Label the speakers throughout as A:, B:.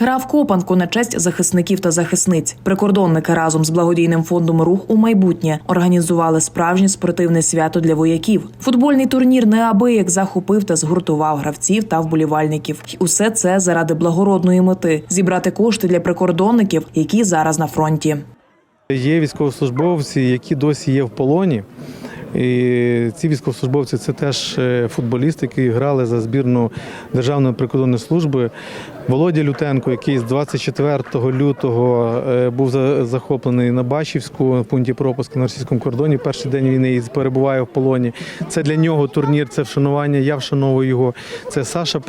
A: Гра в копанку на честь захисників та захисниць. Прикордонники разом з благодійним фондом Рух у майбутнє організували справжнє спортивне свято для вояків. Футбольний турнір неабияк захопив та згуртував гравців та вболівальників. І усе це заради благородної мети зібрати кошти для прикордонників, які зараз на фронті.
B: Є військовослужбовці, які досі є в полоні. І ці військовослужбовці це теж е, футболісти, які грали за збірну Державної прикордонної служби. Володя Лютенко, який з 24 лютого е, був захоплений на Бачівську в пункті пропуску на російському кордоні. Перший день війни і перебуває в полоні. Це для нього турнір, це вшанування. Я вшановую його. Це Саша е,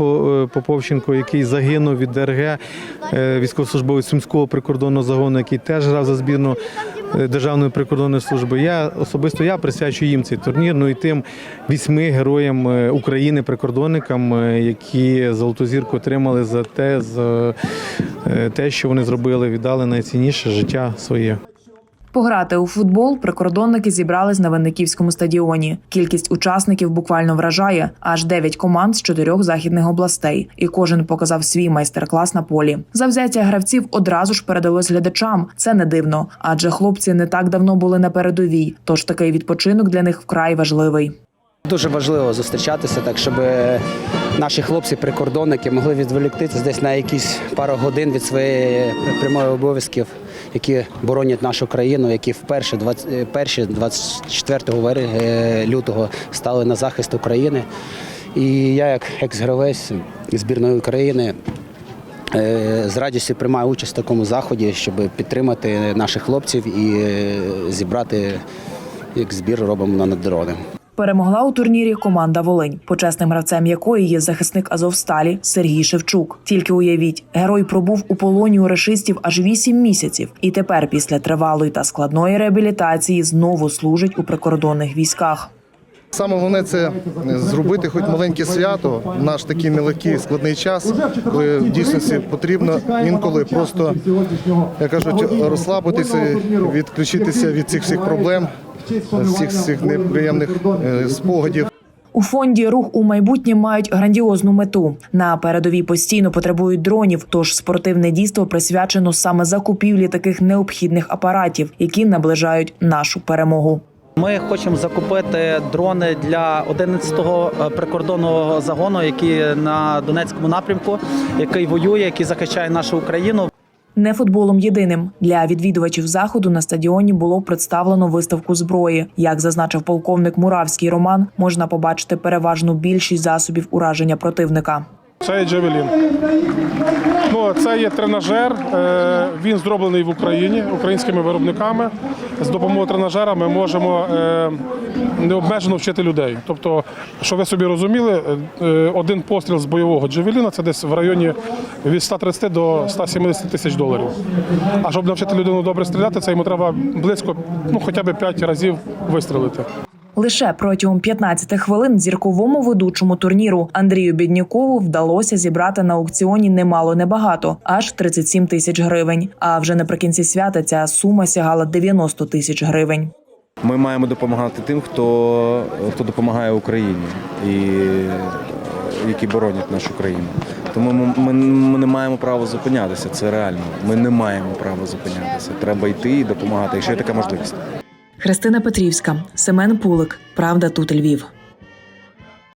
B: Поповченко, який загинув від ДРГ, військовослужбовець Сумського прикордонного загону, який теж грав за збірну Державної прикордонної служби. Я особисто я присвячую їм цей турнір. Ну і тим вісьми героям е, України, прикордонникам, е, які золоту зірку отримали за те, за е, те, що вони зробили, віддали найцінніше життя своє.
A: Пограти у футбол прикордонники зібрались на Винниківському стадіоні. Кількість учасників буквально вражає аж 9 команд з чотирьох західних областей, і кожен показав свій майстер-клас на полі. Завзяття гравців одразу ж передалось глядачам. Це не дивно, адже хлопці не так давно були на передовій. Тож такий відпочинок для них вкрай важливий.
C: Дуже важливо зустрічатися, так щоб наші хлопці-прикордонники могли відволіктися десь на якісь пару годин від своєї прямої обов'язків, які боронять нашу країну, які вперше 20, перші 24 вер- е, лютого стали на захист України. І я, як екс-гравець збірної України, е, з радістю приймаю участь в такому заході, щоб підтримати наших хлопців і е, зібрати як збір робимо на дрони.
A: Перемогла у турнірі команда Волинь, почесним гравцем якої є захисник Азовсталі Сергій Шевчук. Тільки уявіть, герой пробув у полоні у рашистів аж вісім місяців, і тепер, після тривалої та складної реабілітації, знову служить у прикордонних військах.
D: Саме головне це зробити хоч маленьке свято в наш такий нелегкий складний час, коли в дійсності потрібно інколи просто, як кажуть, розслабитися, відключитися від цих всіх проблем, всіх цих неприємних е, спогадів.
A: У фонді рух у майбутнє мають грандіозну мету. На передовій постійно потребують дронів. Тож спортивне дійство присвячено саме закупівлі таких необхідних апаратів, які наближають нашу перемогу.
E: Ми хочемо закупити дрони для 11-го е, прикордонного загону, який на Донецькому напрямку, який воює, який захищає нашу Україну.
A: Не футболом єдиним для відвідувачів заходу на стадіоні було представлено виставку зброї. Як зазначив полковник Муравський Роман, можна побачити переважну більшість засобів ураження противника.
F: Це є Джавелін. Ну, це є тренажер. е, Він зроблений в Україні українськими виробниками. З допомогою тренажера ми можемо е, необмежено вчити людей. Тобто, що ви собі розуміли, е, один постріл з бойового Джавеліна це десь в районі від 130 до 170 тисяч доларів. А щоб навчити людину добре стріляти, це йому треба близько, ну хоча б 5 разів вистрілити.
A: Лише протягом 15 хвилин зірковому ведучому турніру Андрію Біднікову вдалося зібрати на аукціоні немало небагато, аж 37 тисяч гривень. А вже наприкінці свята ця сума сягала 90 тисяч гривень.
G: Ми маємо допомагати тим, хто, хто допомагає Україні і які боронять нашу країну. Тому ми, ми, ми не маємо права зупинятися. Це реально. Ми не маємо права зупинятися. Треба йти і допомагати, якщо є така можливість.
A: Христина Петрівська, Семен Пулик. Правда, тут Львів.